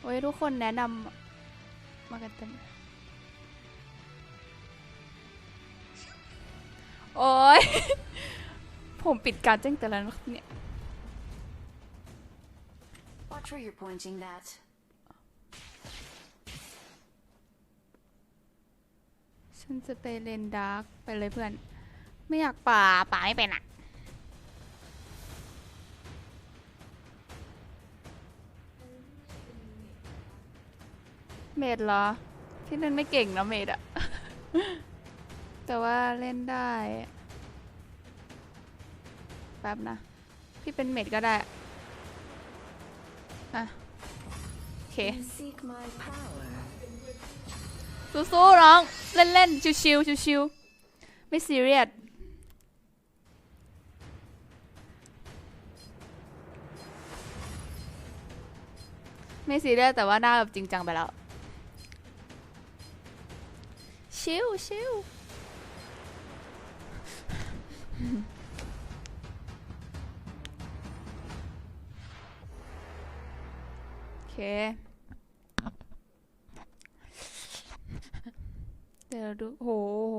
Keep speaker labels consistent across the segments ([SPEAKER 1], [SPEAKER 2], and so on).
[SPEAKER 1] โอ้ยทุกคนแนะนำมากันเต็มโอ้ย ผมปิดการแจ้งเตือนแล้วนะครับเนี่ย
[SPEAKER 2] Watch where you're pointing that.
[SPEAKER 1] ฉันจะไปเลนดาร์กไปเลยเพื่อน ไม่อยากป่าป่าไม่เป็นอะเมดเหรอพี่เล่นไม่เก่งนะเมดอะ แต่ว่าเล่นได้ แป๊บนะ พี่เป็นเมดก็ได้ อะ โอเค สู้ๆน้อง เล่นๆ ชิวๆชิวๆไม่ซีเรียส ไม่ซีเรียสแต่ว่าหน้าแบบจริงจังไปแล้ว ชิวชิวโอเค เดี๋ยวดูโหโห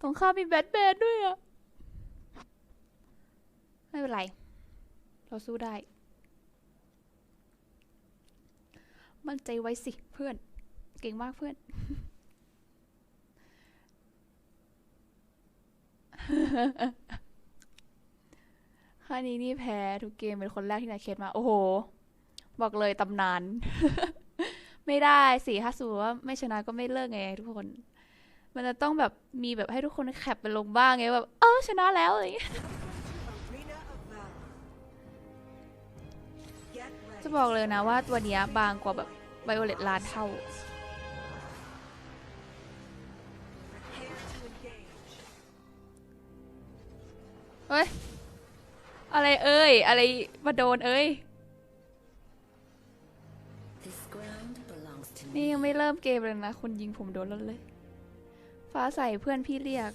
[SPEAKER 1] ตรงข้ามมีแบทแมนด้วยอะไม่เป็นไร เราสู้ได้ มั่นใจไว้สิเพื่อน เก่งมากเพื่อน ค่านี้นี่แพ้ทุกเกมเป็นคนแรกที่นายเคสมา โอ้โห บอกเลยตำนาน ไม่ได้สิถ้าสูว่าไม่ชนะก็ไม่เลิกไงทุกคน มันจะต้องแบบมีแบบให้ทุกคนแคปไปลงบ้างไงแบบ เออชนะแล้วอะไรอย่างเงี้ยจะบอกเลยนะว่าตัวเนี้ยบางกว่าแบบ ไบโอเลตล้านเท่า เฮ้ย อะไรเอ้ย อะไรมาโดนเอ้ย นี่ยังไม่เริ่มเกมเลยนะ คุณยิงผมโดนแล้วเลย ฟ้าใส่เพื่อนพี่เรียก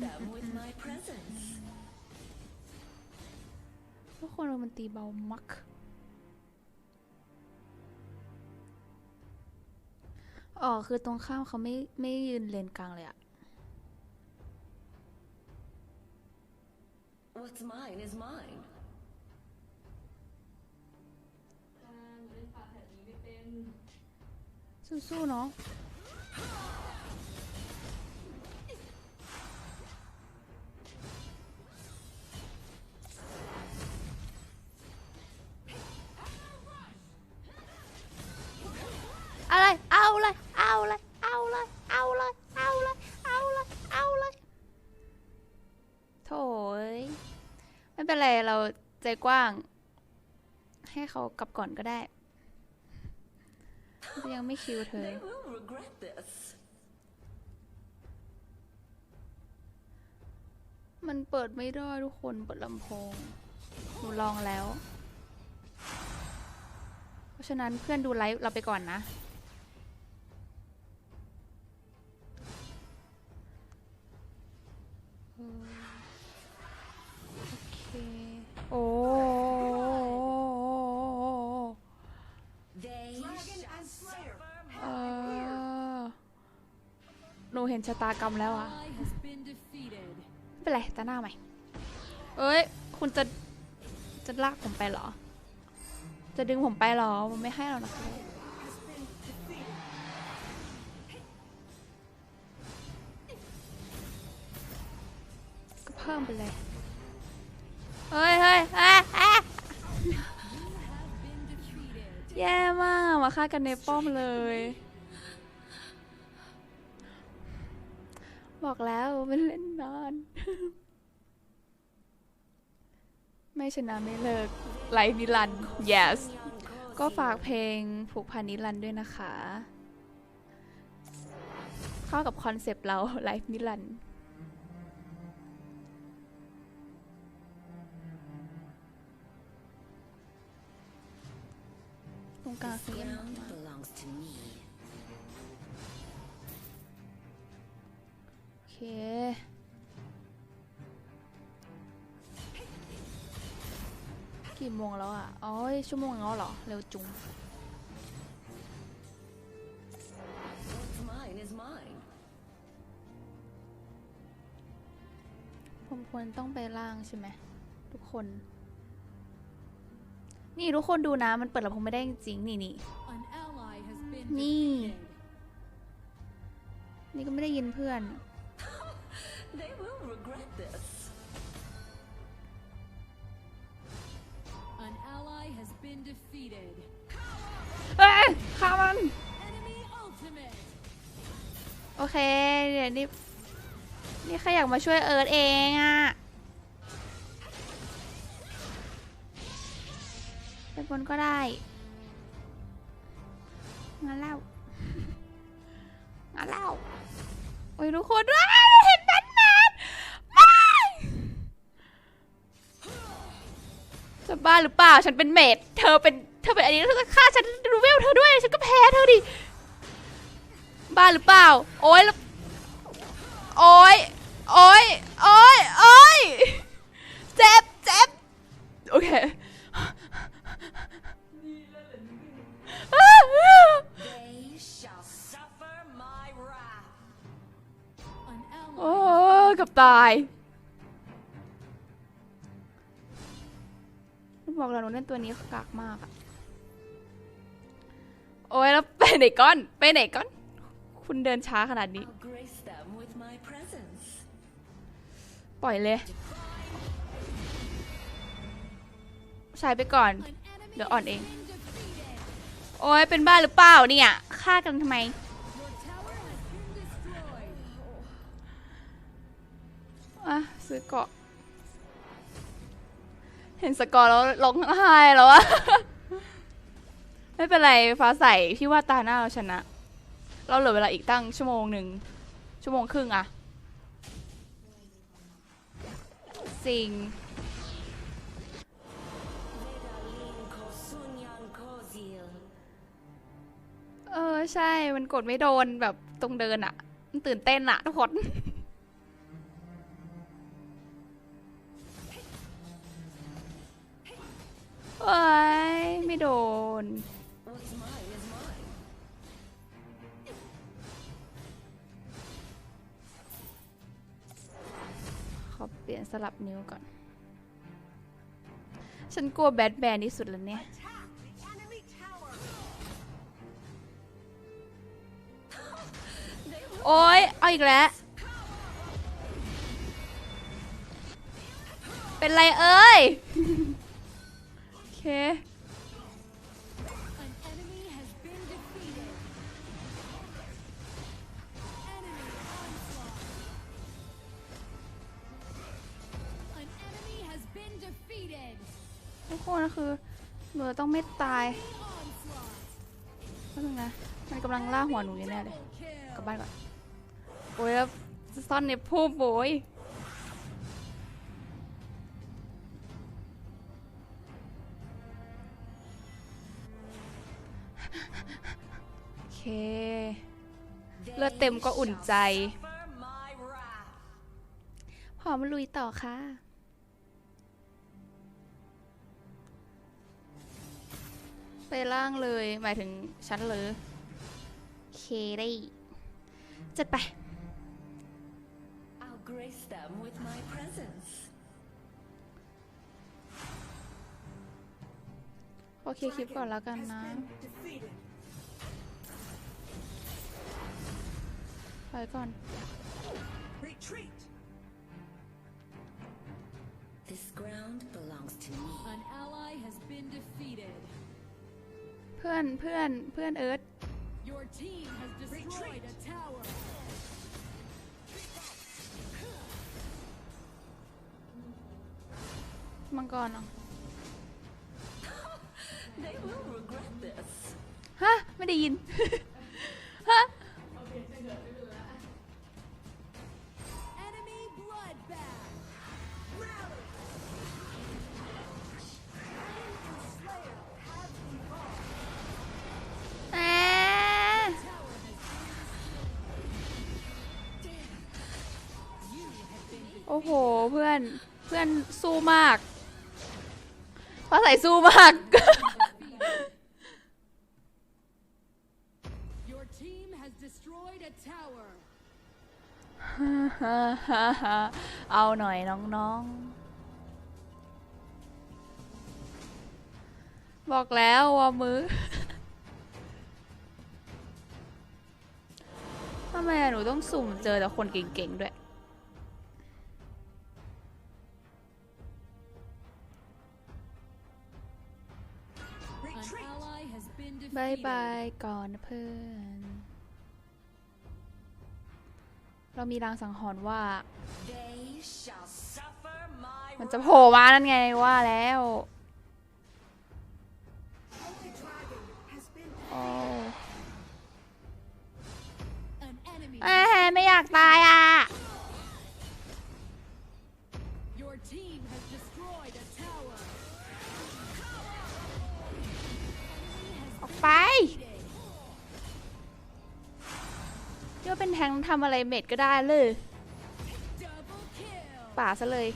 [SPEAKER 2] them with my presence.
[SPEAKER 1] ทุกคนมันตีเบามัก อ๋อ คือตรงข้ามเขาไม่ไม่ยืนเลนกลางเลยอะ
[SPEAKER 2] What's mine is mine.
[SPEAKER 1] สู้ๆเนาะ เป็นไรเราใจกว้าง ให้เขากลับก่อนก็ได้ ยังไม่คิวเธอ
[SPEAKER 2] They will regret this.
[SPEAKER 1] มันเปิดไม่ได้ทุกคนเปิดลำโพง หนูลองแล้ว เพราะฉะนั้นเพื่อนดูไลฟ์เราไปก่อนนะ โอ้
[SPEAKER 2] They
[SPEAKER 3] Dragon and Slayer.
[SPEAKER 1] เออหนูเห็นชะตากรรมแล้วอะ
[SPEAKER 4] ally has been defeated.
[SPEAKER 1] ไม่เป็นไรตาหน้าใหม่ เอ้ย คุณจะ จะลากผมไปเหรอ จะดึงผมไปเหรอ มันไม่ให้เรานะคะก็เพิ่มไปเลย เฮ้ยเฮ้ยอะอะ
[SPEAKER 4] Have been defeated.
[SPEAKER 1] แย่มากมาฆ่ากันในป้อมเลย บอกแล้วไม่เล่นนานไม่ชนะไม่เลิกไลฟ์นิรัน yes ก็ฝากเพลงผูกพันนิรันด้วยนะคะ เข้ากับคอนเซปต์เราไลฟ์นิรันด รงกลางคือเล่นมากโอเคกี่โมงแล้วอะ อ๋อ ชั่วโมงแล้วเหรอ เร็วจุง ผมควรต้องไปล่างใช่ไหม ทุกคน นี่ทุกคนดูนะมันเปิดลำโพงไม่ได้จริงๆนี่นี่
[SPEAKER 4] An ally has been
[SPEAKER 1] Nee.
[SPEAKER 4] defeated.
[SPEAKER 1] นี่ก็ไม่ได้ยินเพื่อน
[SPEAKER 2] They will regret this.
[SPEAKER 4] An ally has been defeated.
[SPEAKER 1] เอ้ยฆ่ามัน
[SPEAKER 4] Enemy ultimate.
[SPEAKER 1] โอเค เดี๋ยวนี่ นี่ใครอยากมาช่วยเอิร์ธเองอะ บนก็ได้งั้นเล่างั้นเล่าโอ้ยทุกคนว้ายเห็นแบทแมนไม่จะบ้าหรือเปล่าฉันเป็นเมดเธอเป็นเธอเป็นอันนี้แล้วเธอจะฆ่าฉันดูเวลเธอด้วยฉันก็แพ้เธอดิบ้าหรือเปล่า โอ๊ยโอ๊ยโอ๊ยโอ๊ยโอ๊ยเจ็บเจ็บโอเค โอ้กับตาย บอกแล้วหนูเล่นตัวนี้กากมากอะโอ้ยแล้วไปไหนก้อน ไปไหนก้อน คุณเดินช้าขนาดนี้ ปล่อยเลย ใช้ไปก่อน
[SPEAKER 4] An enemy
[SPEAKER 1] Được,
[SPEAKER 4] has
[SPEAKER 1] ổn
[SPEAKER 4] been
[SPEAKER 1] đi.
[SPEAKER 4] defeated.
[SPEAKER 1] โอ้ยเป็นบ้าหรือเปล่าเนี่ยฆ่ากันทำไม อะ ซื้อเกาะ เห็นสกอร์แล้วร้องไห้แล้วอะไม่เป็นไร ฟ้าใสพี่ว่าตาหน้าเราชนะ เราเหลือเวลาอีกตั้งชั่วโมงหนึ่ง ชั่วโมงครึ่งอะสิง ใช่ มันกดไม่โดนแบบตรงเดินอะมันตื่นเต้นอะทุกคนเอ้ยไม่โดน ขอเปลี่ยนสลับนิ้วก่อน ฉันกลัวแบทแบนที่สุดแล้วเนี่ย โอ๊ยเอาอีกแล้ว เป็นไรเอ้ย โอเค ทุกคนคือหนูต้องไม่ตาย
[SPEAKER 4] Onslaught.
[SPEAKER 1] แป๊บนึงนะ มันกำลังล่าหัวหนูอยู่แน่เลย กลับบ้านก่อน โอ้ยแล้วซ่อนในพุ่มโอ้ยโอเคเลือดเต็มก็อุ่นใจ
[SPEAKER 2] Suffer my wrath.
[SPEAKER 1] พร้อมลุยต่อค่ะ ไปล่างเลย หมายถึงฉันเลยโอเคได้ จัดไป
[SPEAKER 2] I'll grace them with my presence.
[SPEAKER 1] โอเคคลิปก่อนแล้วกัน
[SPEAKER 3] Has
[SPEAKER 1] นะ
[SPEAKER 3] been defeated.
[SPEAKER 1] ไปก่อน
[SPEAKER 3] Retreat.
[SPEAKER 2] This ground belongs to me.
[SPEAKER 4] An ally has been defeated.
[SPEAKER 1] เพื่อนเพื่อนเพื่อนเอิร์ธ
[SPEAKER 4] Your team has destroyed a tower.
[SPEAKER 1] มังกรเหรอฮะ ไม่ได้ยิน ฮะ โอ้โห เพื่อน เพื่อนสู้มาก ฟ้าใสสู้มาก
[SPEAKER 4] Your team has destroyed a tower.
[SPEAKER 1] เอาหน่อยน้องๆ บอกแล้วว่ามือ ทำไมอะหนูต้องสุ่มเจอแต่คนเก่งๆด้วย บาย
[SPEAKER 4] defeated.
[SPEAKER 1] บายก่อนนะเพื่อน เรามีรางสังหรณ์ว่า
[SPEAKER 2] They shall suffer my
[SPEAKER 1] มันจะ
[SPEAKER 2] wrath.
[SPEAKER 1] โผล่มานั่นไงว่าแล้ว
[SPEAKER 3] Holy dragon has been
[SPEAKER 1] โอ้
[SPEAKER 4] An enemy.
[SPEAKER 1] เอ้ยไม่อยากตายอะ ไปโยเป็นแทงทำอะไรเม็ดก็ได้เลย ป่าซะเลย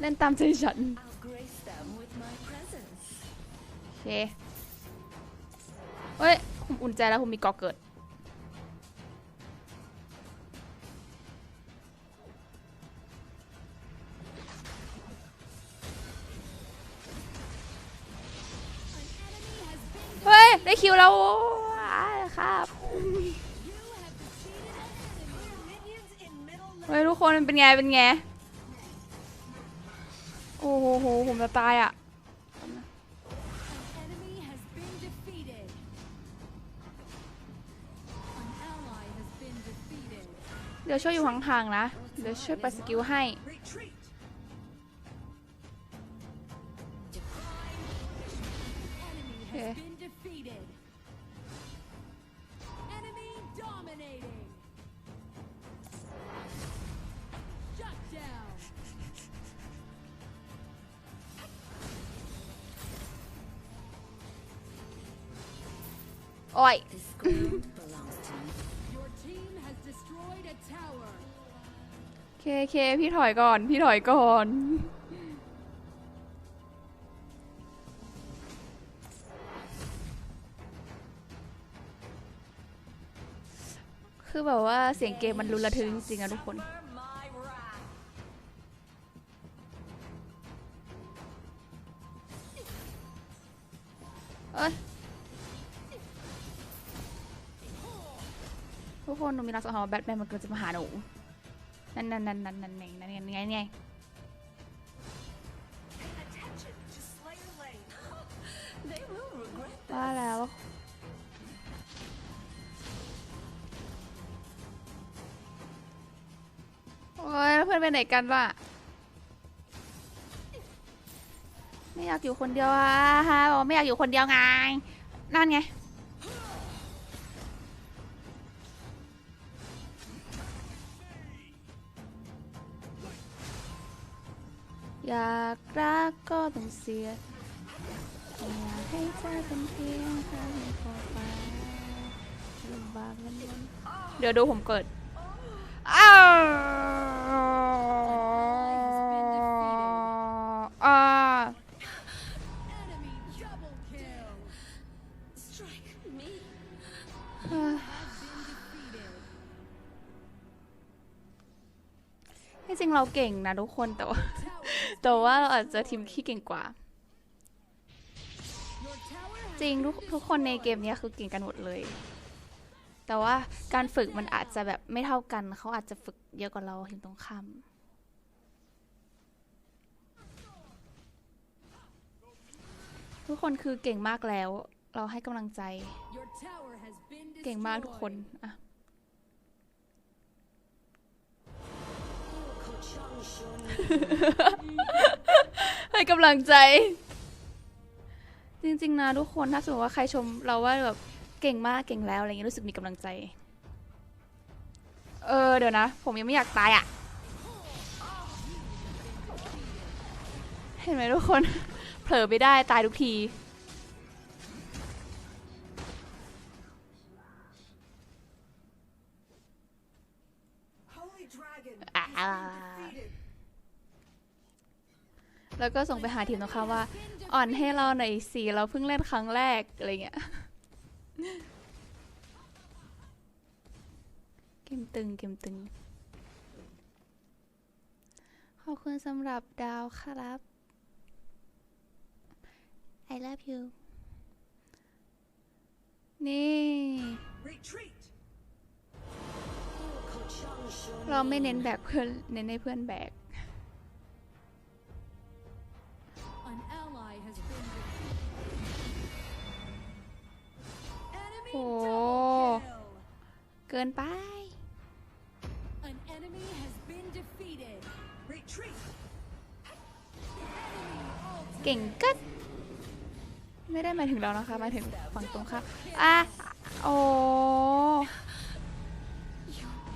[SPEAKER 1] เล่นตามใจฉันโอเคเฮ้ยผมอุ่นใจแล้วผมมีกอเกิด ได้คิวแล้วครับเฮ้ยทุกคนเป็นไงเป็นไง โอ้โหผมจะตายอะเดี๋ยวช่วยอยู่ห่างๆนะ เดี๋ยวช่วยปัสกิลให้ โอ
[SPEAKER 4] เค destroyed a tower.
[SPEAKER 1] เคเคพี่ถอยก่อน พี่ถอยก่อน คือแบบว่าเสียงเกมมันรุนระทึกจริงๆอะทุกคน มีรักสังหรณ์ว่าแบทแมนมันกำลังจะมาหาหนูนั่นนั่นนั่นนั่นนั่นไงนั่นไงนั่นไงนั่ไงว่าแล้วโอ้ยเพื่อนไปไหนกันล่ะไม่อยากอยู่คนเดียวอะฮะบอกไม่อยากอยู่คนเดียวไงนั่นไง เสียอยากให้เธอเป็นเพียงแค่ขอฟ้าลำบากลำบนเดี๋ยวดูผมเกิดอ้าวอ่า
[SPEAKER 4] Enemy double kill.
[SPEAKER 2] strike me.
[SPEAKER 4] Defeated.
[SPEAKER 1] ที่จริงเราเก่งนะทุกคนแต่ว่า
[SPEAKER 4] Tower.
[SPEAKER 1] แต่ว่าเราอาจจะทีมที่เก่งกว่า จริงทุกทุกคนในเกมนี้คือเก่งกันหมดเลย แต่ว่าการฝึกมันอาจจะแบบไม่เท่ากัน เขาอาจจะฝึกเยอะกว่าเราทีมตรงข้ามทุกคนคือเก่งมากแล้ว เราให้กำลังใจ เก่งมากทุกคน
[SPEAKER 4] destroyed.
[SPEAKER 1] อะ ให้กำลังใจ จริง ๆ นะทุกคนถ้าสมมติว่าใครชมเราว่าแบบเก่งมากเก่งแล้วอะไรเงี้ยรู้สึกมีกำลังใจ เออเดี๋ยวนะ ผมยังไม่อยากตายอะ เห็นไหมทุกคน เผลอไปได้ตายทุกที
[SPEAKER 3] Holy dragon
[SPEAKER 1] Ah.
[SPEAKER 3] has been defeated.
[SPEAKER 1] แล้วก็ส่งไปหาทีมตรงข้ามว่า อ่อนให้เราหน่อยสิเราเพิ่งเล่นครั้งแรก อะไรเงี้ยเกมตึงเกมตึง ขอบคุณสำหรับดาวครับ I love you นี่ เราไม่เน้นแบกเพื่อน เน้นให้เพื่อนแบก
[SPEAKER 4] Enemy
[SPEAKER 1] Oh.
[SPEAKER 4] double kill.
[SPEAKER 1] เกินไป
[SPEAKER 4] An enemy has been defeated.
[SPEAKER 3] Retreat.
[SPEAKER 4] Enemy ultimate.
[SPEAKER 1] เก่งก็ไม่ได้หมายถึงเรานะคะหมายถึงฝั่งตรงข้ามอะโอ้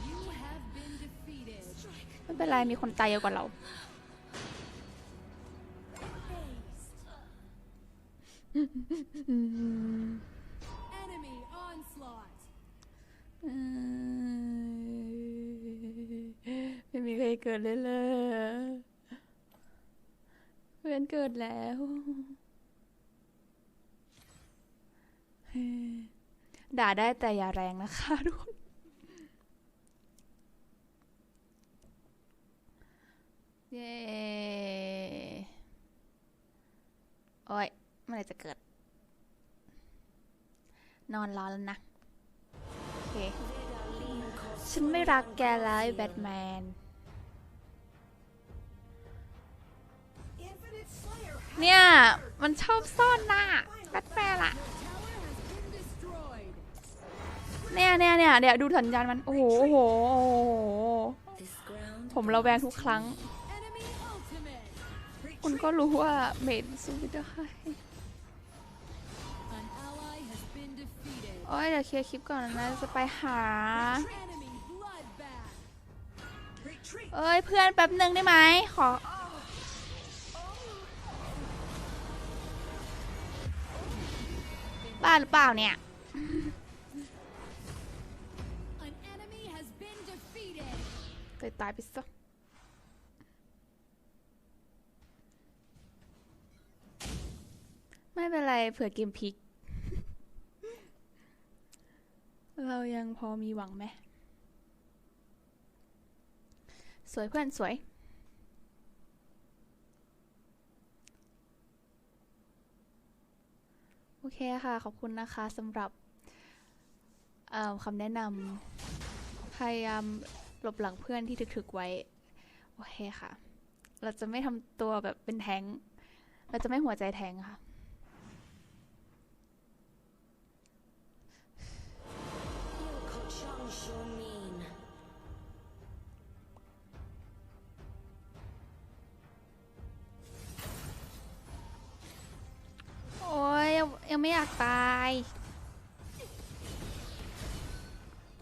[SPEAKER 4] You have been defeated.
[SPEAKER 1] ไม่เป็นไรมีคนตายเยอะกว่าเรา
[SPEAKER 4] Enemy
[SPEAKER 1] ไม่มีใครเกิดเลยเลยเพื่อนเกิดแล้วด่าได้แต่อย่าแรงนะคะทุกคนเย้โอ้ยเมื่อไรจะเกิด นอนรอแล้วนะ เคฉันไม่รักแกแล้วไอ้แบทแมน เนี่ย มันชอบซ่อนหน้าแบทแมนอะเนี่ยเนี่ยเนี่ยเดี๋ยวดูสัญญาณมัน โอ้โหโอ้โห ผมระแวงทุกครั้ง คุณก็รู้ว่าเมดสู้ไม่ได้
[SPEAKER 4] An
[SPEAKER 1] อ้ยเดี๋ยวเคลียร์คลิปก่อนนะจะไปหา
[SPEAKER 4] Enemy bloodbath.
[SPEAKER 3] retreat.
[SPEAKER 1] เอ้ยเพื่อนแป๊บหนึ่งได้ไหมขอบ้าหรือเปล่าเนี่ย
[SPEAKER 4] An enemy has been defeated.
[SPEAKER 1] ตายตายไปซะไม่เป็นไรเผื่อเกมพลิก เรายังพอมีหวังไหม สวยเพื่อนสวย โอเคค่ะ ขอบคุณนะคะสำหรับคำแนะนำพยายามหลบหลังเพื่อนที่ถึกๆไว้ โอเคค่ะ เราจะไม่ทำตัวแบบเป็นแทงเราจะไม่หัวใจแทงค่ะ ไม่อยากตาย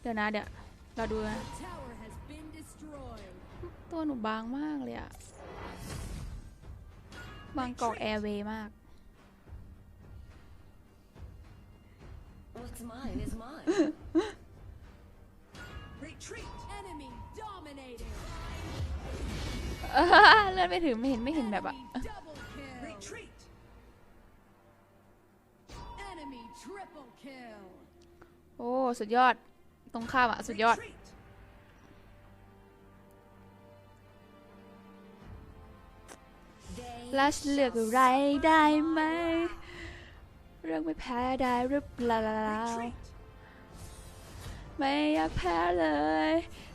[SPEAKER 1] เดี๋ยวนะเดี๋ยวเราดูนะ
[SPEAKER 4] Tower has been destroyed.
[SPEAKER 1] ตัวหนูบางมากเลยอะบางกอกแอร์เวย์มาก
[SPEAKER 2] What's mine is mine.
[SPEAKER 3] Retreat.
[SPEAKER 4] Enemy dominated.
[SPEAKER 1] เออเลื่อนไม่ถึงไม่เห็นไม่เห็นแบบอะ โอ้ สุดยอด ตรงข้ามอะสุดยอด
[SPEAKER 3] Retreat.
[SPEAKER 1] แล้วฉันเลือกอะไรได้ไหม เรื่องไม่แพ้ได้หรือเปล่า
[SPEAKER 3] Retreat.
[SPEAKER 1] ไม่อยากแพ้เลย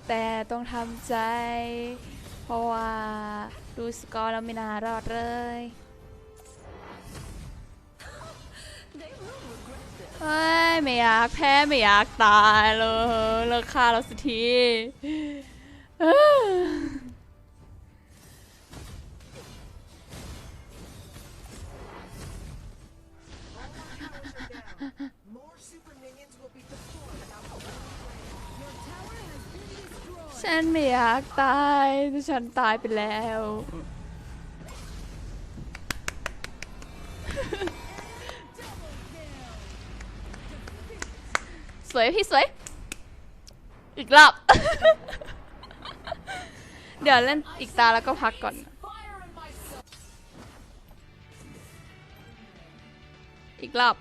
[SPEAKER 1] แต่ต้องทำใจ เพราะว่า ดูสกอร์แล้วไม่น่ารอดเลย เฮ้ยไม่อยากแพ้ไม่อยากตายเลยเลิกฆ่าเราสักทีฉันไม่อยากตายแต่ฉันตายไปแล้ว วยพี่สวย อีกรอบ เดี๋ยวเล่นอีกตาแล้วก็พักก่อน อีกรอบ